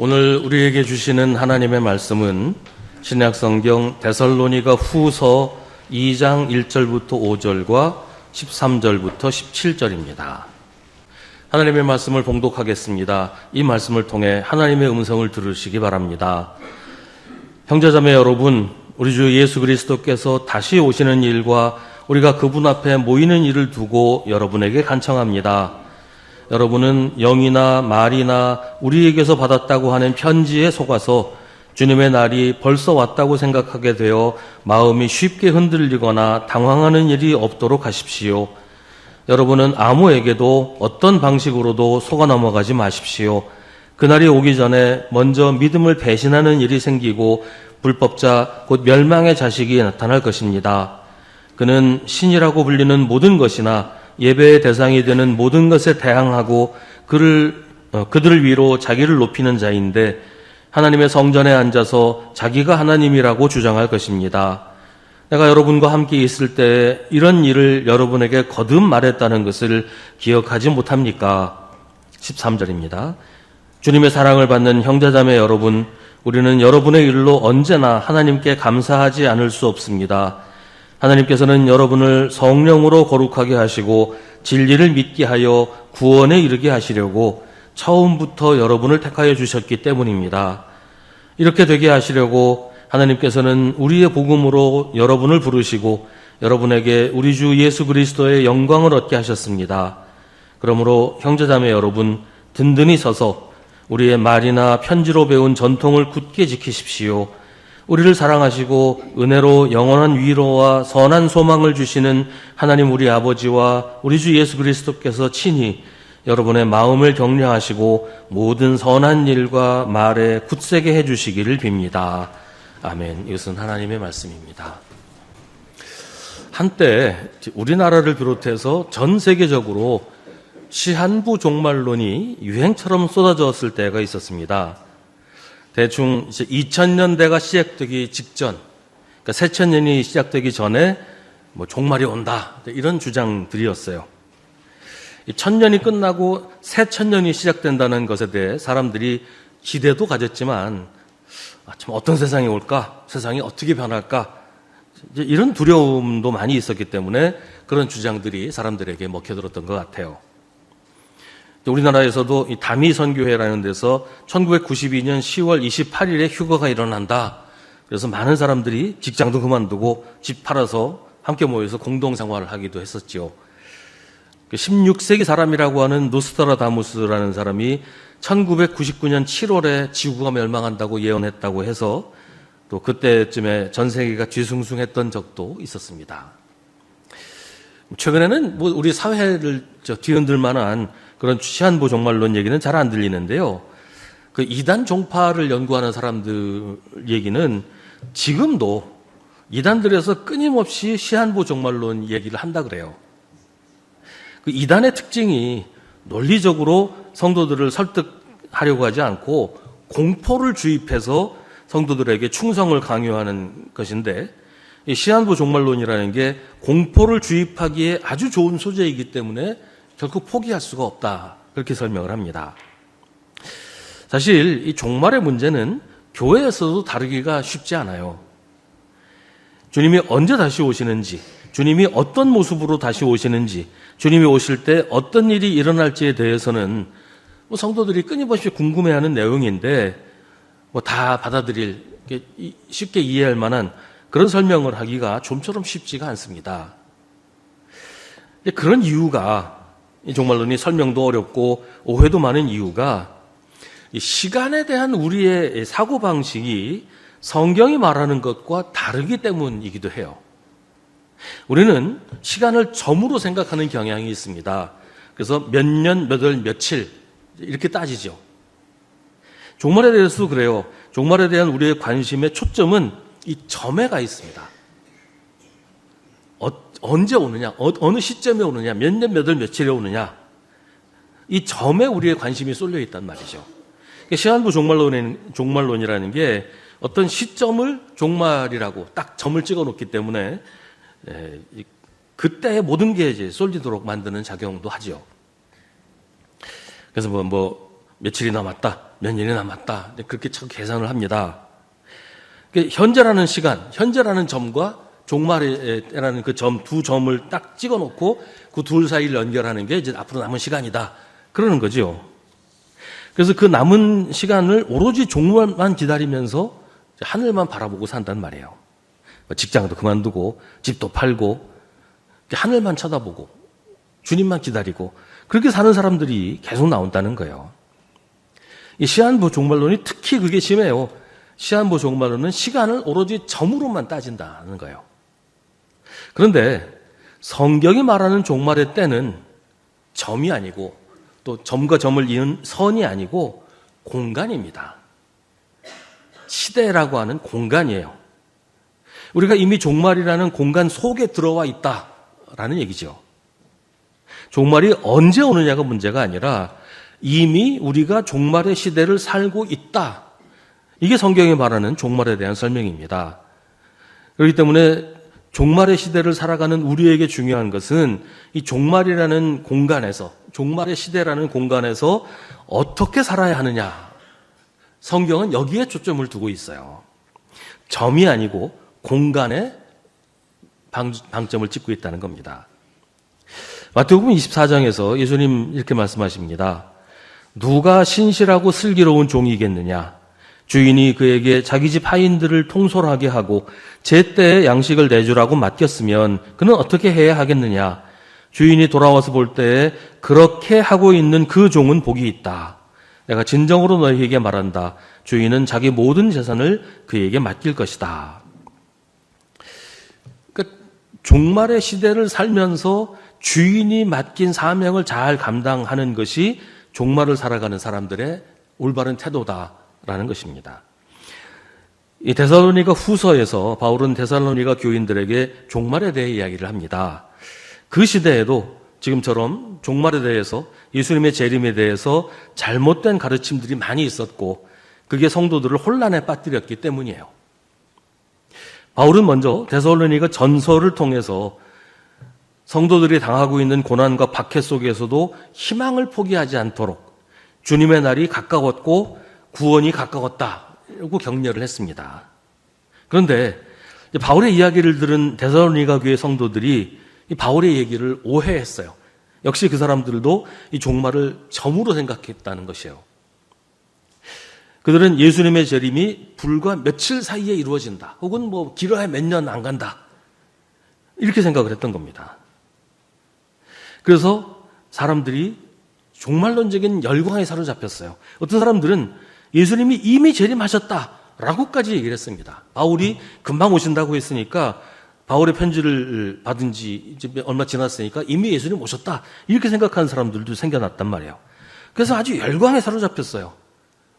오늘 우리에게 주시는 하나님의 말씀은 신약 성경 데살로니가 후서 2장 1절부터 5절과 13절부터 17절입니다. 하나님의 말씀을 봉독하겠습니다. 이 말씀을 통해 하나님의 음성을 들으시기 바랍니다. 형제자매 여러분, 우리 주 예수 그리스도께서 다시 오시는 일과 우리가 그분 앞에 모이는 일을 두고 여러분에게 간청합니다. 여러분은 영이나 말이나 우리에게서 받았다고 하는 편지에 속아서 주님의 날이 벌써 왔다고 생각하게 되어 마음이 쉽게 흔들리거나 당황하는 일이 없도록 하십시오. 여러분은 아무에게도 어떤 방식으로도 속아 넘어가지 마십시오. 그날이 오기 전에 먼저 믿음을 배신하는 일이 생기고 불법자 곧 멸망의 자식이 나타날 것입니다. 그는 신이라고 불리는 모든 것이나 예배의 대상이 되는 모든 것에 대항하고 그를 어, 그들을 위로 자기를 높이는 자인데 하나님의 성전에 앉아서 자기가 하나님이라고 주장할 것입니다. 내가 여러분과 함께 있을 때 이런 일을 여러분에게 거듭 말했다는 것을 기억하지 못합니까? 13절입니다. 주님의 사랑을 받는 형제자매 여러분, 우리는 여러분의 일로 언제나 하나님께 감사하지 않을 수 없습니다. 하나님께서는 여러분을 성령으로 거룩하게 하시고 진리를 믿게 하여 구원에 이르게 하시려고 처음부터 여러분을 택하여 주셨기 때문입니다. 이렇게 되게 하시려고 하나님께서는 우리의 복음으로 여러분을 부르시고 여러분에게 우리 주 예수 그리스도의 영광을 얻게 하셨습니다. 그러므로 형제자매 여러분 든든히 서서 우리의 말이나 편지로 배운 전통을 굳게 지키십시오. 우리를 사랑하시고 은혜로 영원한 위로와 선한 소망을 주시는 하나님 우리 아버지와 우리 주 예수 그리스도께서 친히 여러분의 마음을 격려하시고 모든 선한 일과 말에 굳세게 해주시기를 빕니다. 아멘. 이것은 하나님의 말씀입니다. 한때 우리나라를 비롯해서 전 세계적으로 시한부 종말론이 유행처럼 쏟아졌을 때가 있었습니다. 대충 이제 2000년대가 시작되기 직전, 그러니까 새천년이 시작되기 전에 뭐 종말이 온다 이런 주장들이었어요. 천년이 끝나고 새천년이 시작된다는 것에 대해 사람들이 기대도 가졌지만 아, 참 어떤 세상이 올까? 세상이 어떻게 변할까? 이런 두려움도 많이 있었기 때문에 그런 주장들이 사람들에게 먹혀들었던 것 같아요. 우리나라에서도 이 다미 선교회라는 데서 1992년 10월 28일에 휴거가 일어난다. 그래서 많은 사람들이 직장도 그만두고 집 팔아서 함께 모여서 공동 생활을 하기도 했었죠. 16세기 그 사람이라고 하는 노스트라다무스라는 사람이 1999년 7월에 지구가 멸망한다고 예언했다고 해서 또 그때쯤에 전 세계가 뒤숭숭했던 적도 있었습니다. 최근에는 뭐 우리 사회를 뒤흔들 만한 그런 시한부 종말론 얘기는 잘 안 들리는데요. 그 이단 종파를 연구하는 사람들 얘기는 지금도 이단들에서 끊임없이 시한부 종말론 얘기를 한다 그래요. 그 이단의 특징이 논리적으로 성도들을 설득하려고 하지 않고 공포를 주입해서 성도들에게 충성을 강요하는 것인데 시한부 종말론이라는 게 공포를 주입하기에 아주 좋은 소재이기 때문에 결코 포기할 수가 없다. 그렇게 설명을 합니다. 사실 이 종말의 문제는 교회에서도 다루기가 쉽지 않아요. 주님이 언제 다시 오시는지, 주님이 어떤 모습으로 다시 오시는지, 주님이 오실 때 어떤 일이 일어날지에 대해서는 뭐 성도들이 끊임없이 궁금해하는 내용인데 뭐 다 받아들일 쉽게 이해할 만한 그런 설명을 하기가 좀처럼 쉽지가 않습니다. 그런 이유가 정말로니 설명도 어렵고 오해도 많은 이유가 시간에 대한 우리의 사고 방식이 성경이 말하는 것과 다르기 때문이기도 해요. 우리는 시간을 점으로 생각하는 경향이 있습니다. 그래서 몇 년, 몇 월, 며칠 이렇게 따지죠. 종말에 대해서도 그래요. 종말에 대한 우리의 관심의 초점은 이 점에 가 있습니다. 어, 언제 오느냐, 어, 느 시점에 오느냐, 몇 년, 몇 월, 며칠에 오느냐. 이 점에 우리의 관심이 쏠려 있단 말이죠. 그러니까 시한부 종말론, 종말론이라는 게 어떤 시점을 종말이라고 딱 점을 찍어 놓기 때문에 에, 그때의 모든 게 이제 쏠리도록 만드는 작용도 하죠. 그래서 뭐, 뭐 며칠이 남았다, 몇 년이 남았다. 네, 그렇게 참 계산을 합니다. 그 현재라는 시간, 현재라는 점과 종말이라는 그 점, 두 점을 딱 찍어 놓고 그 둘 사이를 연결하는 게 이제 앞으로 남은 시간이다. 그러는 거죠. 그래서 그 남은 시간을 오로지 종말만 기다리면서 하늘만 바라보고 산단 말이에요. 뭐 직장도 그만두고, 집도 팔고, 하늘만 쳐다보고, 주님만 기다리고, 그렇게 사는 사람들이 계속 나온다는 거예요. 이 시한부 종말론이 특히 그게 심해요. 시한부 종말론은 시간을 오로지 점으로만 따진다는 거예요. 그런데 성경이 말하는 종말의 때는 점이 아니고 또 점과 점을 이은 선이 아니고 공간입니다. 시대라고 하는 공간이에요. 우리가 이미 종말이라는 공간 속에 들어와 있다라는 얘기죠. 종말이 언제 오느냐가 문제가 아니라 이미 우리가 종말의 시대를 살고 있다. 이게 성경이 말하는 종말에 대한 설명입니다. 그렇기 때문에 종말의 시대를 살아가는 우리에게 중요한 것은 이 종말이라는 공간에서, 종말의 시대라는 공간에서 어떻게 살아야 하느냐. 성경은 여기에 초점을 두고 있어요. 점이 아니고 공간에 방, 방점을 찍고 있다는 겁니다. 마태복음 24장에서 예수님 이렇게 말씀하십니다. 누가 신실하고 슬기로운 종이겠느냐? 주인이 그에게 자기 집 하인들을 통솔하게 하고 제때에 양식을 내주라고 맡겼으면 그는 어떻게 해야 하겠느냐? 주인이 돌아와서 볼 때에 그렇게 하고 있는 그 종은 복이 있다. 내가 진정으로 너희에게 말한다. 주인은 자기 모든 재산을 그에게 맡길 것이다. 그러니까 종말의 시대를 살면서 주인이 맡긴 사명을 잘 감당하는 것이 종말을 살아가는 사람들의 올바른 태도다 라는 것입니다. 이 데살로니가 후서에서 바울은 데살로니가 교인들에게 종말에 대해 이야기를 합니다. 그 시대에도 지금처럼 종말에 대해서 예수님의 재림에 대해서 잘못된 가르침들이 많이 있었고 그게 성도들을 혼란에 빠뜨렸기 때문이에요. 바울은 먼저 데살로니가 전설을 통해서 성도들이 당하고 있는 고난과 박해 속에서도 희망을 포기하지 않도록 주님의 날이 가까웠고 구원이 가까웠다고 격려를 했습니다. 그런데 바울의 이야기를 들은 데살로니가 교회 성도들이 바울의 얘기를 오해했어요. 역시 그 사람들도 이 종말을 점으로 생각했다는 것이에요. 그들은 예수님의 재림이 불과 며칠 사이에 이루어진다. 혹은 뭐 길어야 몇 년 안 간다. 이렇게 생각을 했던 겁니다. 그래서 사람들이 종말론적인 열광에 사로잡혔어요. 어떤 사람들은 예수님이 이미 재림하셨다라고까지 얘기를 했습니다. 바울이 금방 오신다고 했으니까 바울의 편지를 받은 지 이제 얼마 지났으니까 이미 예수님 오셨다. 이렇게 생각하는 사람들도 생겨났단 말이에요. 그래서 아주 열광에 사로잡혔어요.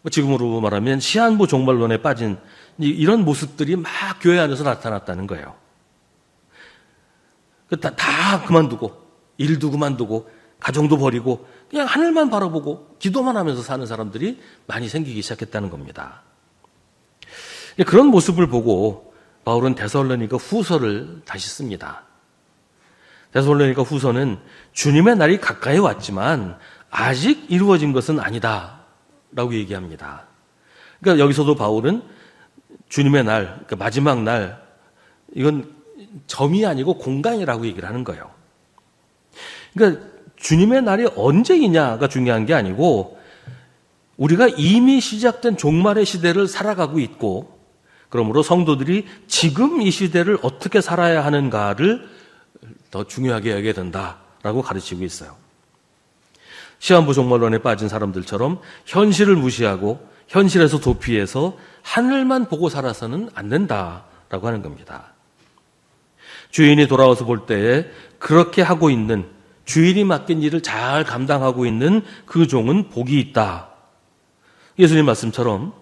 뭐 지금으로 말하면 시한부 종말론에 빠진 이런 모습들이 막 교회 안에서 나타났다는 거예요. 그 다, 다 그만두고, 일도 그만두고, 가정도 버리고, 그냥 하늘만 바라보고, 기도만 하면서 사는 사람들이 많이 생기기 시작했다는 겁니다. 그런 모습을 보고, 바울은 데살로니가 후서를 다시 씁니다. 데살로니가 후서는 주님의 날이 가까이 왔지만, 아직 이루어진 것은 아니다. 라고 얘기합니다. 그러니까 여기서도 바울은 주님의 날, 그러니까 마지막 날, 이건 점이 아니고 공간이라고 얘기를 하는 거예요. 그러니까 주님의 날이 언제이냐가 중요한 게 아니고 우리가 이미 시작된 종말의 시대를 살아가고 있고 그러므로 성도들이 지금 이 시대를 어떻게 살아야 하는가를 더 중요하게 여겨야 된다라고 가르치고 있어요. 시한부 종말론에 빠진 사람들처럼 현실을 무시하고 현실에서 도피해서 하늘만 보고 살아서는 안 된다라고 하는 겁니다. 주인이 돌아와서 볼 때에 그렇게 하고 있는 주인이 맡긴 일을 잘 감당하고 있는 그 종은 복이 있다. 예수님 말씀처럼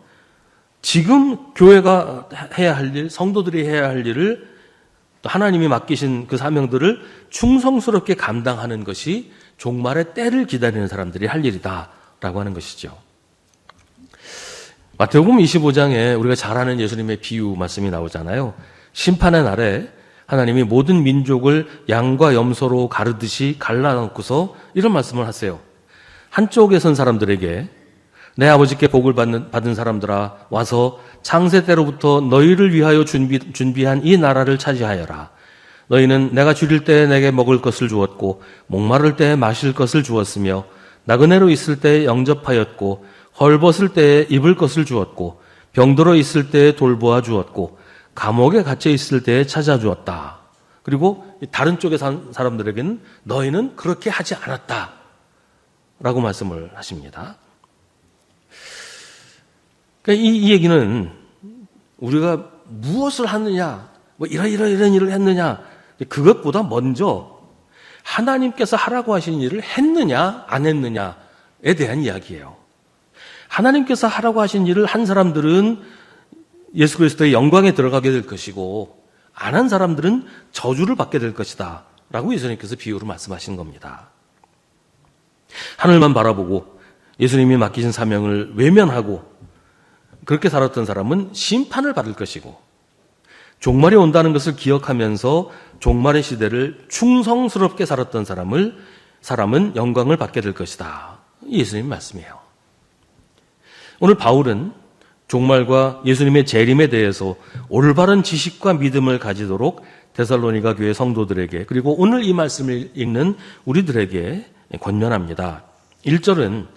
지금 교회가 해야 할 일, 성도들이 해야 할 일을 또 하나님이 맡기신 그 사명들을 충성스럽게 감당하는 것이 종말의 때를 기다리는 사람들이 할 일이다. 라고 하는 것이죠. 마태복음 25장에 우리가 잘 아는 예수님의 비유 말씀이 나오잖아요. 심판의 날에 하나님이 모든 민족을 양과 염소로 가르듯이 갈라놓고서 이런 말씀을 하세요. 한쪽에 선 사람들에게 내 아버지께 복을 받는, 받은 사람들아 와서 창세 때로부터 너희를 위하여 준비, 준비한 이 나라를 차지하여라. 너희는 내가 줄일 때에 내게 먹을 것을 주었고 목마를 때에 마실 것을 주었으며 나그네로 있을 때에 영접하였고 헐벗을 때에 입을 것을 주었고 병들어 있을 때에 돌보아 주었고 감옥에 갇혀 있을 때에 찾아주었다. 그리고 다른 쪽의 사람들에게는 너희는 그렇게 하지 않았다. 라고 말씀을 하십니다. 그러니까 이, 이 얘기는 우리가 무엇을 하느냐, 뭐 이런 이런 이런 일을 했느냐, 그것보다 먼저 하나님께서 하라고 하신 일을 했느냐, 안 했느냐에 대한 이야기예요. 하나님께서 하라고 하신 일을 한 사람들은 예수 그리스도의 영광에 들어가게 될 것이고, 안 한 사람들은 저주를 받게 될 것이다. 라고 예수님께서 비유로 말씀하신 겁니다. 하늘만 바라보고 예수님이 맡기신 사명을 외면하고 그렇게 살았던 사람은 심판을 받을 것이고 종말이 온다는 것을 기억하면서 종말의 시대를 충성스럽게 살았던 사람을 사람은 영광을 받게 될 것이다. 예수님 말씀이에요. 오늘 바울은 종말과 예수님의 재림에 대해서 올바른 지식과 믿음을 가지도록 데살로니가 교회 성도들에게 그리고 오늘 이 말씀을 읽는 우리들에게 권면합니다. 1절은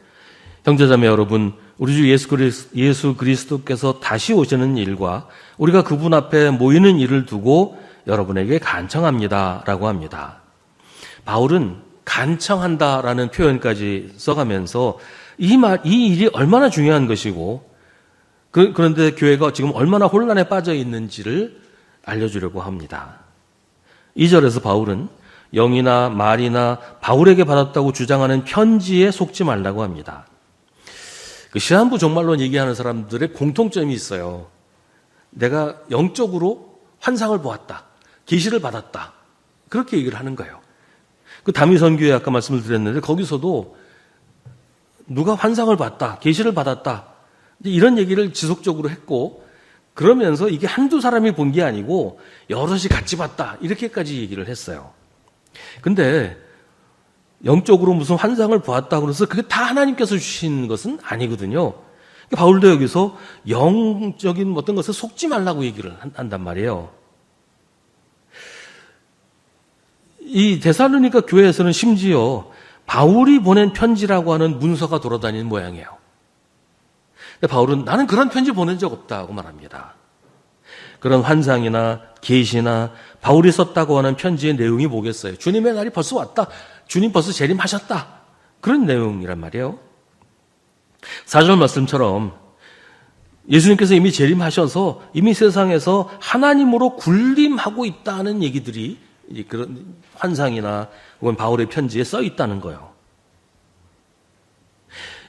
형제자매 여러분 우리 주 예수, 그리스, 예수 그리스도께서 다시 오시는 일과 우리가 그분 앞에 모이는 일을 두고 여러분에게 간청합니다. 라고 합니다. 바울은 간청한다 라는 표현까지 써가면서 이 말, 이 일이 얼마나 중요한 것이고 그, 그런데 교회가 지금 얼마나 혼란에 빠져 있는지를 알려주려고 합니다. 2절에서 바울은 영이나 말이나 바울에게 받았다고 주장하는 편지에 속지 말라고 합니다. 그 시한부 종말론 얘기하는 사람들의 공통점이 있어요. 내가 영적으로 환상을 보았다. 계시를 받았다. 그렇게 얘기를 하는 거예요. 그 다미선교회 아까 말씀을 드렸는데 거기서도 누가 환상을 봤다. 계시를 받았다. 이런 얘기를 지속적으로 했고 그러면서 이게 한두 사람이 본 게 아니고 여럿이 같이 봤다. 이렇게까지 얘기를 했어요. 근데 영적으로 무슨 환상을 보았다 그래서 그게 다 하나님께서 주신 것은 아니거든요. 그러니까 바울도 여기서 영적인 어떤 것을 속지 말라고 얘기를 한단 말이에요. 이 데살로니가 교회에서는 심지어 바울이 보낸 편지라고 하는 문서가 돌아다니는 모양이에요. 바울은 나는 그런 편지 보낸 적 없다고 말합니다. 그런 환상이나 계시나 바울이 썼다고 하는 편지의 내용이 뭐겠어요? 주님의 날이 벌써 왔다. 주님 벌써 재림하셨다. 그런 내용이란 말이에요. 사절 말씀처럼 예수님께서 이미 재림하셔서 이미 세상에서 하나님으로 군림하고 있다는 얘기들이 그런 환상이나 혹은 바울의 편지에 써 있다는 거예요.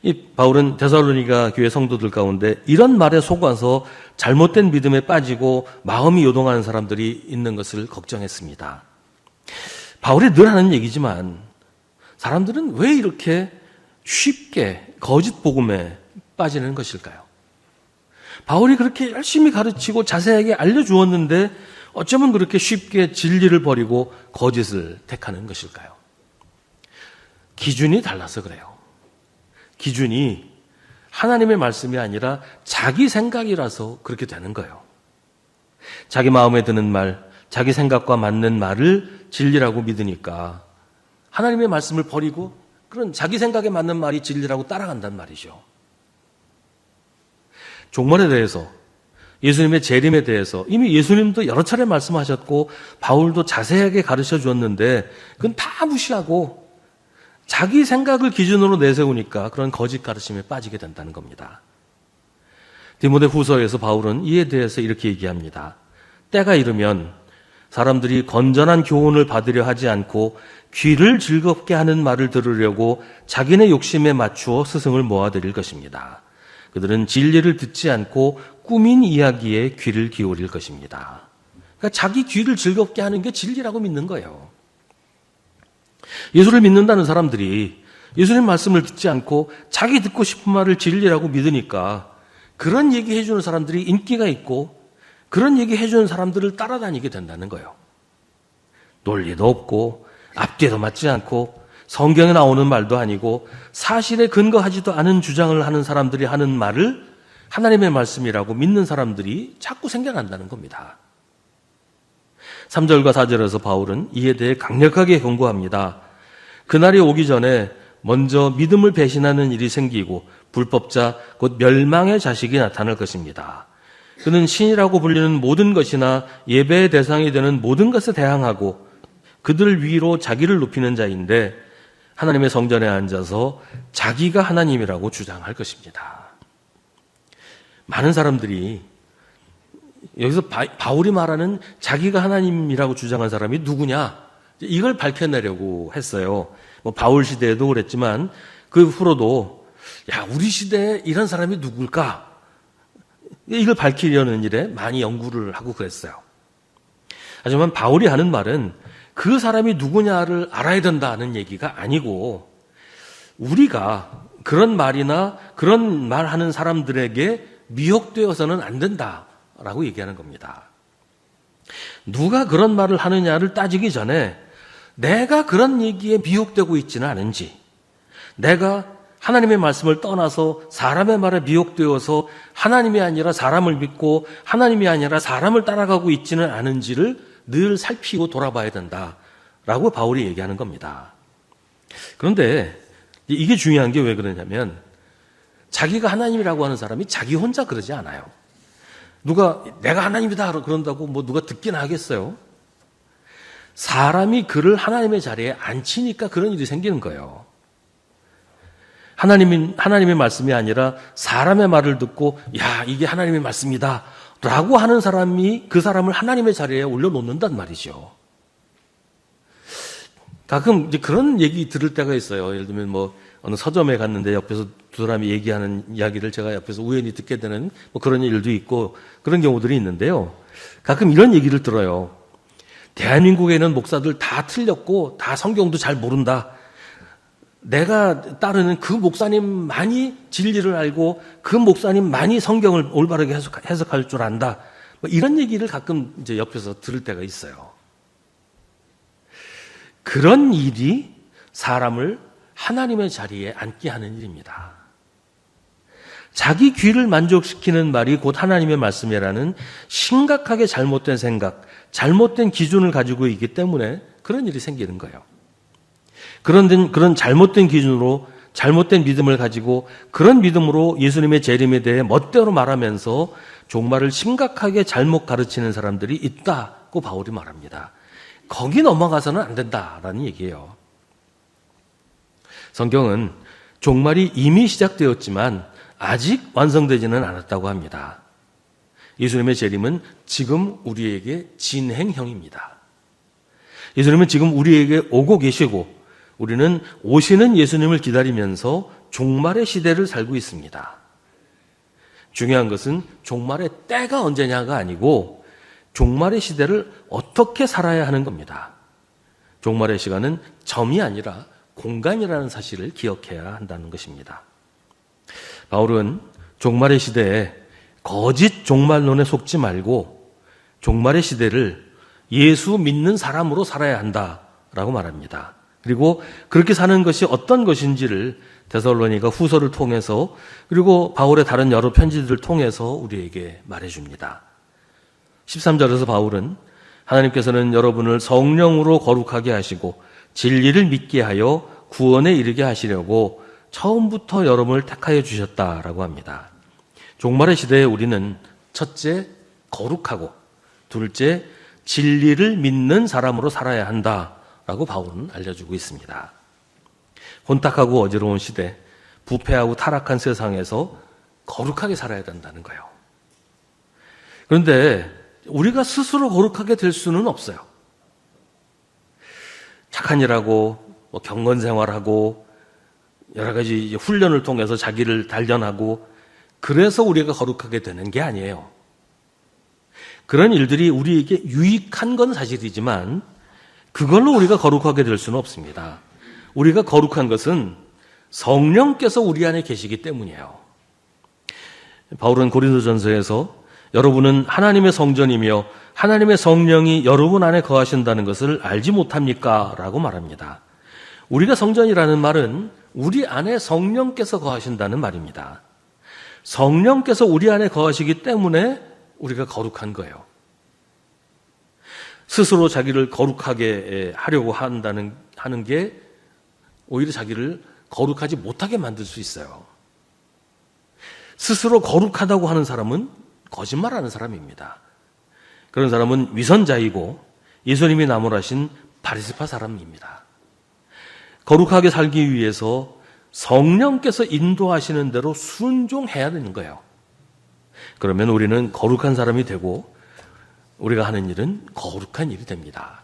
이 바울은 데살로니가 교회 성도들 가운데 이런 말에 속아서 잘못된 믿음에 빠지고 마음이 요동하는 사람들이 있는 것을 걱정했습니다. 바울이 늘 하는 얘기지만 사람들은 왜 이렇게 쉽게 거짓 복음에 빠지는 것일까요? 바울이 그렇게 열심히 가르치고 자세하게 알려주었는데 어쩌면 그렇게 쉽게 진리를 버리고 거짓을 택하는 것일까요? 기준이 달라서 그래요. 기준이 하나님의 말씀이 아니라 자기 생각이라서 그렇게 되는 거예요. 자기 마음에 드는 말, 자기 생각과 맞는 말을 진리라고 믿으니까 하나님의 말씀을 버리고 그런 자기 생각에 맞는 말이 진리라고 따라간단 말이죠. 종말에 대해서 예수님의 재림에 대해서 이미 예수님도 여러 차례 말씀하셨고 바울도 자세하게 가르쳐 주었는데 그건 다 무시하고 자기 생각을 기준으로 내세우니까 그런 거짓 가르침에 빠지게 된다는 겁니다. 디모데 후서에서 바울은 이에 대해서 이렇게 얘기합니다. 때가 이르면 사람들이 건전한 교훈을 받으려 하지 않고 귀를 즐겁게 하는 말을 들으려고 자기네 욕심에 맞추어 스승을 모아드릴 것입니다. 그들은 진리를 듣지 않고 꾸민 이야기에 귀를 기울일 것입니다. 그러니까 자기 귀를 즐겁게 하는 게 진리라고 믿는 거예요. 예수를 믿는다는 사람들이 예수님 말씀을 듣지 않고 자기 듣고 싶은 말을 진리라고 믿으니까 그런 얘기 해주는 사람들이 인기가 있고 그런 얘기 해주는 사람들을 따라다니게 된다는 거예요. 논리도 없고 앞뒤도 맞지 않고 성경에 나오는 말도 아니고 사실에 근거하지도 않은 주장을 하는 사람들이 하는 말을 하나님의 말씀이라고 믿는 사람들이 자꾸 생겨난다는 겁니다. 3절과 4절에서 바울은 이에 대해 강력하게 경고합니다. 그날이 오기 전에 먼저 믿음을 배신하는 일이 생기고 불법자 곧 멸망의 자식이 나타날 것입니다. 그는 신이라고 불리는 모든 것이나 예배의 대상이 되는 모든 것에 대항하고 그들 위로 자기를 높이는 자인데 하나님의 성전에 앉아서 자기가 하나님이라고 주장할 것입니다. 많은 사람들이 여기서 바, 울이 말하는 자기가 하나님이라고 주장한 사람이 누구냐? 이걸 밝혀내려고 했어요. 뭐 바울 시대에도 그랬지만 그 후로도 야 우리 시대에 이런 사람이 누굴까? 이걸 밝히려는 일에 많이 연구를 하고 그랬어요. 하지만 바울이 하는 말은 그 사람이 누구냐를 알아야 된다는 얘기가 아니고 우리가 그런 말이나 그런 말 하는 사람들에게 미혹되어서는 안 된다 라고 얘기하는 겁니다. 누가 그런 말을 하느냐를 따지기 전에 내가 그런 얘기에 미혹되고 있지는 않은지, 내가 하나님의 말씀을 떠나서 사람의 말에 미혹되어서 하나님이 아니라 사람을 믿고 하나님이 아니라 사람을 따라가고 있지는 않은지를 늘 살피고 돌아봐야 된다 라고 바울이 얘기하는 겁니다. 그런데 이게 중요한 게 왜 그러냐면 자기가 하나님이라고 하는 사람이 자기 혼자 그러지 않아요. 누가 내가 하나님이다 그런다고 뭐 누가 듣긴 하겠어요. 사람이 그를 하나님의 자리에 앉히니까 그런 일이 생기는 거예요. 하나님이, 하나님의 말씀이 아니라 사람의 말을 듣고, 야, 이게 하나님의 말씀이다. 라고 하는 사람이 그 사람을 하나님의 자리에 올려놓는단 말이죠. 가끔 이제 그런 얘기 들을 때가 있어요. 예를 들면 뭐 어느 서점에 갔는데 옆에서 두 사람이 얘기하는 이야기를 제가 옆에서 우연히 듣게 되는 뭐 그런 일도 있고 그런 경우들이 있는데요. 가끔 이런 얘기를 들어요. 대한민국에는 목사들 다 틀렸고 다 성경도 잘 모른다. 내가 따르는 그 목사님만이 진리를 알고 그 목사님만이 성경을 올바르게 해석, 할줄 안다. 뭐 이런 얘기를 가끔 이제 옆에서 들을 때가 있어요. 그런 일이 사람을 하나님의 자리에 앉게 하는 일입니다. 자기 귀를 만족시키는 말이 곧 하나님의 말씀이라는 심각하게 잘못된 생각, 잘못된 기준을 가지고 있기 때문에 그런 일이 생기는 거예요. 그런, 그런 잘못된 기준으로 잘못된 믿음을 가지고 그런 믿음으로 예수님의 재림에 대해 멋대로 말하면서 종말을 심각하게 잘못 가르치는 사람들이 있다고 바울이 말합니다. 거기 넘어가서는 안 된다라는 얘기예요. 성경은 종말이 이미 시작되었지만 아직 완성되지는 않았다고 합니다. 예수님의 재림은 지금 우리에게 진행형입니다. 예수님은 지금 우리에게 오고 계시고 우리는 오시는 예수님을 기다리면서 종말의 시대를 살고 있습니다. 중요한 것은 종말의 때가 언제냐가 아니고 종말의 시대를 어떻게 살아야 하는 겁니다. 종말의 시간은 점이 아니라 공간이라는 사실을 기억해야 한다는 것입니다. 바울은 종말의 시대에 거짓 종말론에 속지 말고 종말의 시대를 예수 믿는 사람으로 살아야 한다라고 말합니다. 그리고 그렇게 사는 것이 어떤 것인지를 데살로니가 후서를 통해서 그리고 바울의 다른 여러 편지들을 통해서 우리에게 말해 줍니다. 13절에서 바울은 하나님께서는 여러분을 성령으로 거룩하게 하시고 진리를 믿게 하여 구원에 이르게 하시려고 처음부터 여러분을 택하여 주셨다라고 합니다. 종말의 시대에 우리는 첫째 거룩하고 둘째 진리를 믿는 사람으로 살아야 한다. 라고 바울은 알려주고 있습니다. 혼탁하고 어지러운 시대, 부패하고 타락한 세상에서 거룩하게 살아야 된다는 거예요. 그런데 우리가 스스로 거룩하게 될 수는 없어요. 착한 일하고, 뭐 경건 생활하고, 여러 가지 훈련을 통해서 자기를 단련하고, 그래서 우리가 거룩하게 되는 게 아니에요. 그런 일들이 우리에게 유익한 건 사실이지만, 그걸로 우리가 거룩하게 될 수는 없습니다. 우리가 거룩한 것은 성령께서 우리 안에 계시기 때문이에요. 바울은 고린도전서에서 여러분은 하나님의 성전이며 하나님의 성령이 여러분 안에 거하신다는 것을 알지 못합니까? 라고 말합니다. 우리가 성전이라는 말은 우리 안에 성령께서 거하신다는 말입니다. 성령께서 우리 안에 거하시기 때문에 우리가 거룩한 거예요. 스스로 자기를 거룩하게 하려고 한다는 하는 게 오히려 자기를 거룩하지 못하게 만들 수 있어요. 스스로 거룩하다고 하는 사람은 거짓말하는 사람입니다. 그런 사람은 위선자이고 예수님이 나무라신 바리스파 사람입니다. 거룩하게 살기 위해서 성령께서 인도하시는 대로 순종해야 되는 거예요. 그러면 우리는 거룩한 사람이 되고 우리가 하는 일은 거룩한 일이 됩니다.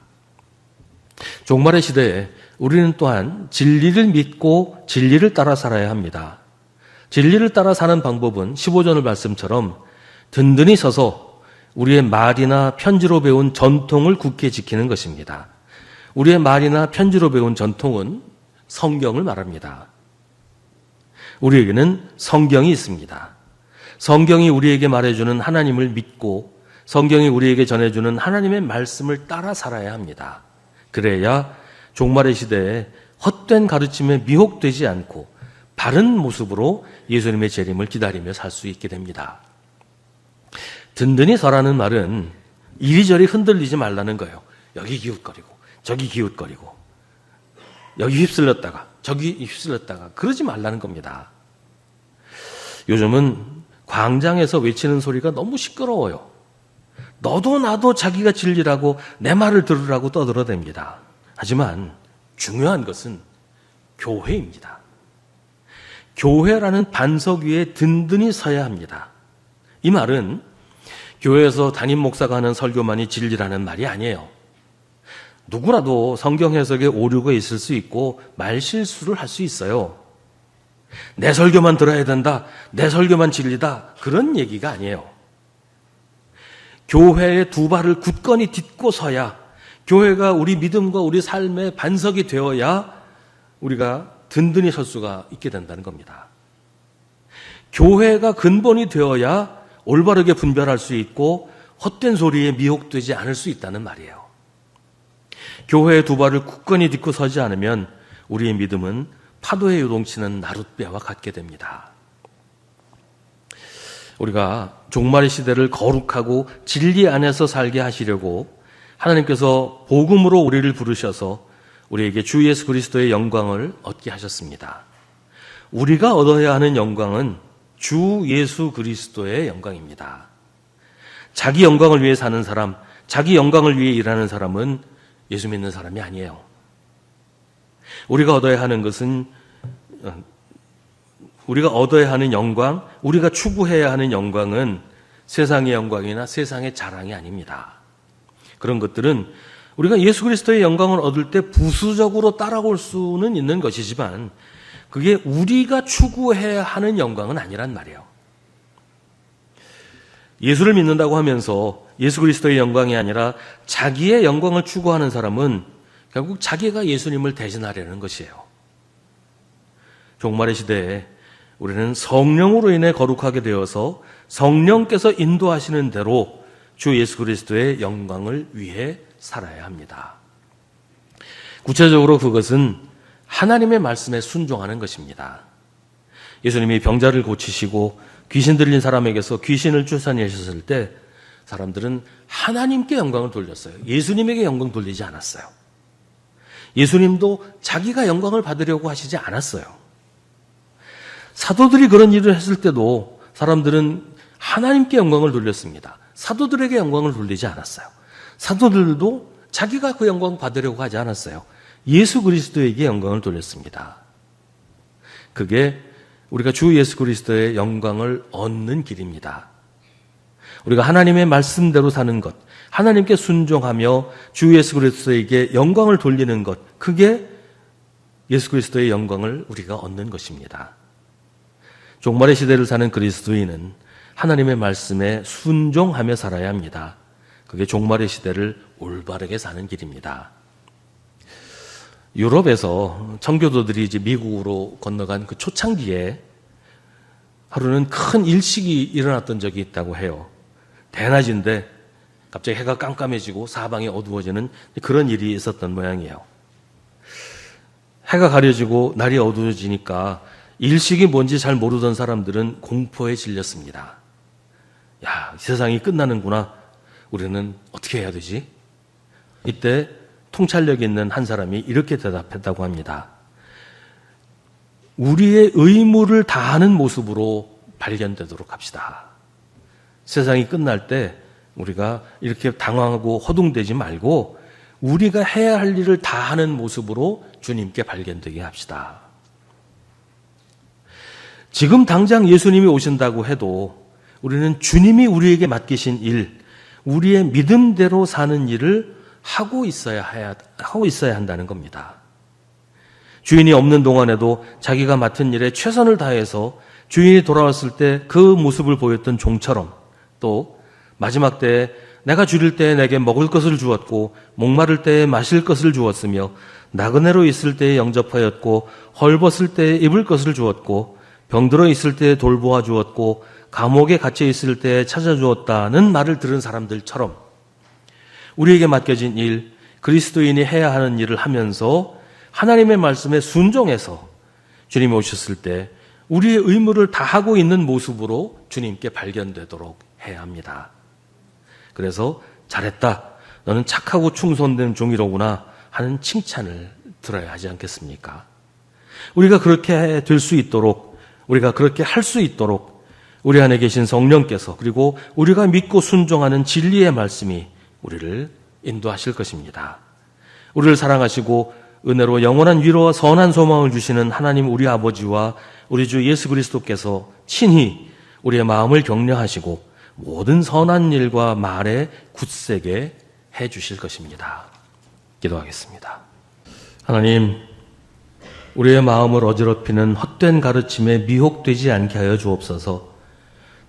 종말의 시대에 우리는 또한 진리를 믿고 진리를 따라 살아야 합니다. 진리를 따라 사는 방법은 15전의 말씀처럼 든든히 서서 우리의 말이나 편지로 배운 전통을 굳게 지키는 것입니다. 우리의 말이나 편지로 배운 전통은 성경을 말합니다. 우리에게는 성경이 있습니다. 성경이 우리에게 말해주는 하나님을 믿고 성경이 우리에게 전해주는 하나님의 말씀을 따라 살아야 합니다. 그래야 종말의 시대에 헛된 가르침에 미혹되지 않고 바른 모습으로 예수님의 재림을 기다리며 살 수 있게 됩니다. 든든히 서라는 말은 이리저리 흔들리지 말라는 거예요. 여기 기웃거리고 저기 기웃거리고 여기 휩쓸렸다가 저기 휩쓸렸다가 그러지 말라는 겁니다. 요즘은 광장에서 외치는 소리가 너무 시끄러워요. 너도 나도 자기가 진리라고 내 말을 들으라고 떠들어댑니다. 하지만 중요한 것은 교회입니다. 교회라는 반석 위에 든든히 서야 합니다. 이 말은 교회에서 담임 목사가 하는 설교만이 진리라는 말이 아니에요. 누구라도 성경 해석에 오류가 있을 수 있고 말 실수를 할 수 있어요. 내 설교만 들어야 된다. 내 설교만 진리다. 그런 얘기가 아니에요. 교회의 두 발을 굳건히 딛고 서야 교회가 우리 믿음과 우리 삶의 반석이 되어야 우리가 든든히 설 수가 있게 된다는 겁니다. 교회가 근본이 되어야 올바르게 분별할 수 있고 헛된 소리에 미혹되지 않을 수 있다는 말이에요. 교회의 두 발을 굳건히 딛고 서지 않으면 우리의 믿음은 파도에 요동치는 나룻배와 같게 됩니다. 우리가 종말의 시대를 거룩하고 진리 안에서 살게 하시려고 하나님께서 복음으로 우리를 부르셔서 우리에게 주 예수 그리스도의 영광을 얻게 하셨습니다. 우리가 얻어야 하는 영광은 주 예수 그리스도의 영광입니다. 자기 영광을 위해 사는 사람, 자기 영광을 위해 일하는 사람은 예수 믿는 사람이 아니에요. 우리가 얻어야 하는 것은 어, 우리가 얻어야 하는 영광, 우리가 추구해야 하는 영광은 세상의 영광이나 세상의 자랑이 아닙니다. 그런 것들은 우리가 예수 그리스도의 영광을 얻을 때 부수적으로 따라올 수는 있는 것이지만 그게 우리가 추구해야 하는 영광은 아니란 말이에요. 예수를 믿는다고 하면서 예수 그리스도의 영광이 아니라 자기의 영광을 추구하는 사람은 결국 자기가 예수님을 대신하려는 것이에요. 종말의 시대에 우리는 성령으로 인해 거룩하게 되어서 성령께서 인도하시는 대로 주 예수 그리스도의 영광을 위해 살아야 합니다. 구체적으로 그것은 하나님의 말씀에 순종하는 것입니다. 예수님이 병자를 고치시고 귀신 들린 사람에게서 귀신을 쫓아내셨을 때 사람들은 하나님께 영광을 돌렸어요. 예수님에게 영광 돌리지 않았어요. 예수님도 자기가 영광을 받으려고 하시지 않았어요. 사도들이 그런 일을 했을 때도 사람들은 하나님께 영광을 돌렸습니다. 사도들에게 영광을 돌리지 않았어요. 사도들도 자기가 그 영광 받으려고 하지 않았어요. 예수 그리스도에게 영광을 돌렸습니다. 그게 우리가 주 예수 그리스도의 영광을 얻는 길입니다. 우리가 하나님의 말씀대로 사는 것, 하나님께 순종하며 주 예수 그리스도에게 영광을 돌리는 것, 그게 예수 그리스도의 영광을 우리가 얻는 것입니다. 종말의 시대를 사는 그리스도인은 하나님의 말씀에 순종하며 살아야 합니다. 그게 종말의 시대를 올바르게 사는 길입니다. 유럽에서 청교도들이 이제 미국으로 건너간 그 초창기에 하루는 큰 일식이 일어났던 적이 있다고 해요. 대낮인데 갑자기 해가 깜깜해지고 사방이 어두워지는 그런 일이 있었던 모양이에요. 해가 가려지고 날이 어두워지니까 일식이 뭔지 잘 모르던 사람들은 공포에 질렸습니다. 야, 이 세상이 끝나는구나. 우리는 어떻게 해야 되지? 이때 통찰력 있는 한 사람이 이렇게 대답했다고 합니다. 우리의 의무를 다하는 모습으로 발견되도록 합시다. 세상이 끝날 때 우리가 이렇게 당황하고 허둥대지 말고 우리가 해야 할 일을 다 하는 모습으로 주님께 발견되게 합시다. 지금 당장 예수님이 오신다고 해도 우리는 주님이 우리에게 맡기신 일, 우리의 믿음대로 사는 일을 하고 있어야 하고 있어야 한다는 겁니다. 주인이 없는 동안에도 자기가 맡은 일에 최선을 다해서 주인이 돌아왔을 때 그 모습을 보였던 종처럼 또 마지막 때에 내가 줄일 때에 내게 먹을 것을 주었고 목마를 때에 마실 것을 주었으며 나그네로 있을 때에 영접하였고 헐벗을 때에 입을 것을 주었고 병들어 있을 때에 돌보아 주었고 감옥에 갇혀 있을 때에 찾아주었다는 말을 들은 사람들처럼 우리에게 맡겨진 일, 그리스도인이 해야 하는 일을 하면서 하나님의 말씀에 순종해서 주님이 오셨을 때 우리의 의무를 다하고 있는 모습으로 주님께 발견되도록 해야 합니다. 그래서 잘했다. 너는 착하고 충성된 종이로구나 하는 칭찬을 들어야 하지 않겠습니까? 우리가 그렇게 될 수 있도록 우리가 그렇게 할 수 있도록 우리 안에 계신 성령께서 그리고 우리가 믿고 순종하는 진리의 말씀이 우리를 인도하실 것입니다. 우리를 사랑하시고 은혜로 영원한 위로와 선한 소망을 주시는 하나님 우리 아버지와 우리 주 예수 그리스도께서 친히 우리의 마음을 격려하시고 모든 선한 일과 말에 굳세게 해 주실 것입니다. 기도하겠습니다. 하나님, 우리의 마음을 어지럽히는 헛된 가르침에 미혹되지 않게 하여 주옵소서.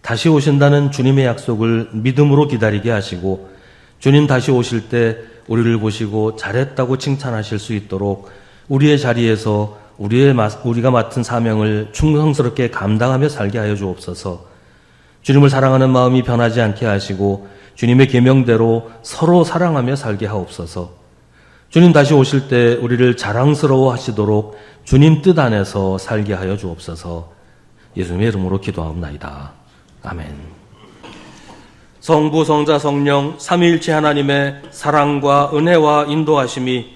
다시 오신다는 주님의 약속을 믿음으로 기다리게 하시고 주님 다시 오실 때 우리를 보시고 잘했다고 칭찬하실 수 있도록 우리의 자리에서 우리의 우리가 맡은 사명을 충성스럽게 감당하며 살게 하여 주옵소서. 주님을 사랑하는 마음이 변하지 않게 하시고 주님의 계명대로 서로 사랑하며 살게 하옵소서. 주님 다시 오실 때 우리를 자랑스러워 하시도록 주님 뜻 안에서 살게 하여 주옵소서. 예수님의 이름으로 기도하옵나이다. 아멘. 성부, 성자, 성령, 삼위일체 하나님의 사랑과 은혜와 인도하심이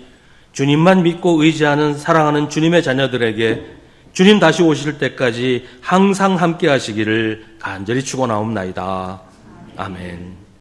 주님만 믿고 의지하는 사랑하는 주님의 자녀들에게 주님 다시 오실 때까지 항상 함께 하시기를 간절히 축원하옵나이다. 아멘.